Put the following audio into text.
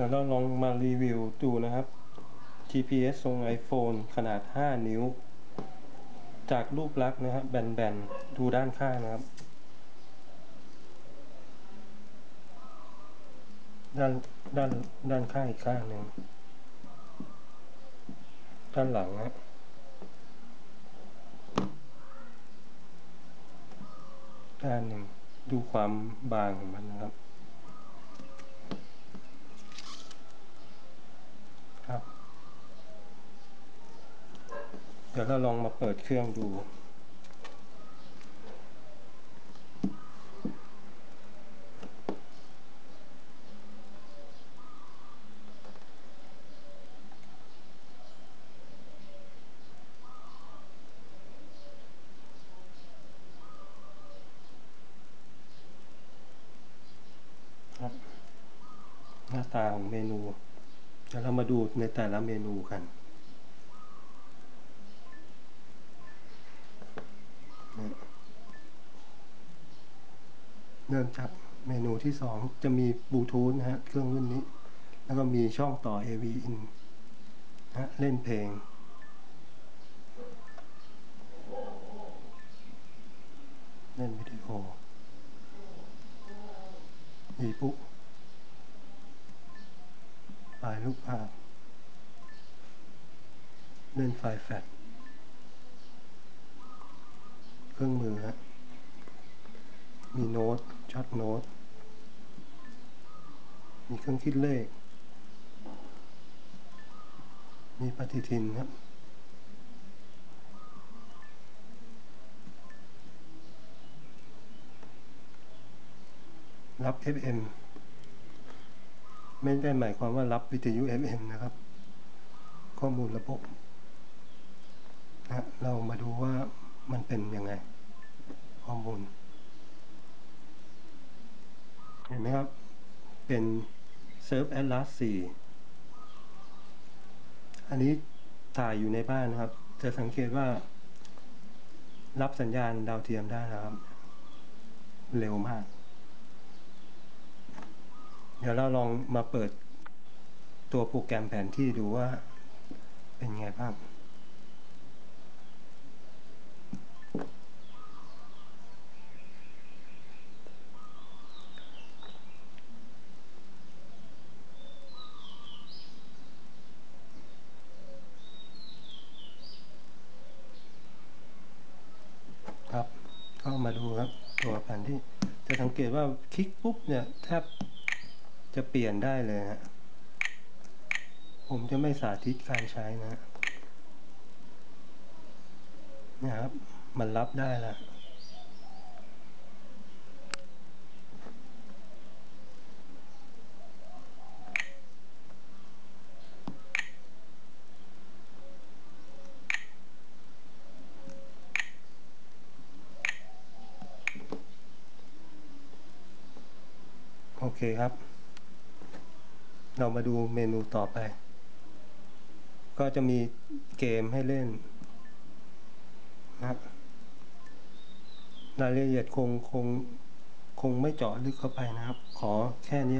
ดี๋ยวเราลองมารีวิวดูนะครับ GPS ทรง iPhone ขนาด 5 นิ้ว จากรูปลักษณ์นะครับแบนๆ ดูด้านข้างนะครับ ด้านด้านด้านข้างอีกข้างหนึ่งด้านหลังนะด้านหนึ่งดูความบางของมันนะครับ ครับ เดี๋ยวเราลองมาเปิดเครื่องดูหน้าตาของเมนู เดี๋ยวเรามาดูในแต่ละเมนูกันเริ่มจากเมนูที่สองจะมีบลูทูธนะฮะ เครื่องรุ่นนี้ แล้วก็มีช่องต่อ AV in นะเล่นเพลง เล่นวิดีโอมีปุ๊บ ไฟล์รูปภาพ เล่นไฟล์แฟลชเครื่องมือฮะมีโน้ตช็อตโน้ต มีเครื่องคิดเลข มีปฏิทินครับรับ FM ไม่ได้หมายความว่ารับวิทยุ FM นะครับ ข้อมูลระบบนะเรามาดูว่ามันเป็นยังไง ข้อมูล เห็นไหมครับ เป็น Surf Atlas 4 อันนี้ถ่ายอยู่ในบ้านนะครับ จะสังเกตว่า รับสัญญาณดาวเทียมได้นะครับ เร็วมาก เดี๋ยวเราลองมาเปิดตัวโปรแกรมแผนที่ดูว่าเป็นไงบ้างครับก็มาดูครับตัวแผนที่จะสังเกตว่าคลิกปุ๊บเนี่ยแทบ จะเปลี่ยนได้เลยฮะผมจะไม่สาธิตการใช้นะนะครับ มันรับได้ล้วโอเคครับ เรามาดูเมนูต่อไป ก็จะมีเกมให้เล่นนะครับรายละเอียดคงคงคงไม่เจาะลึกเข้าไปนะครับ ขอแค่นี้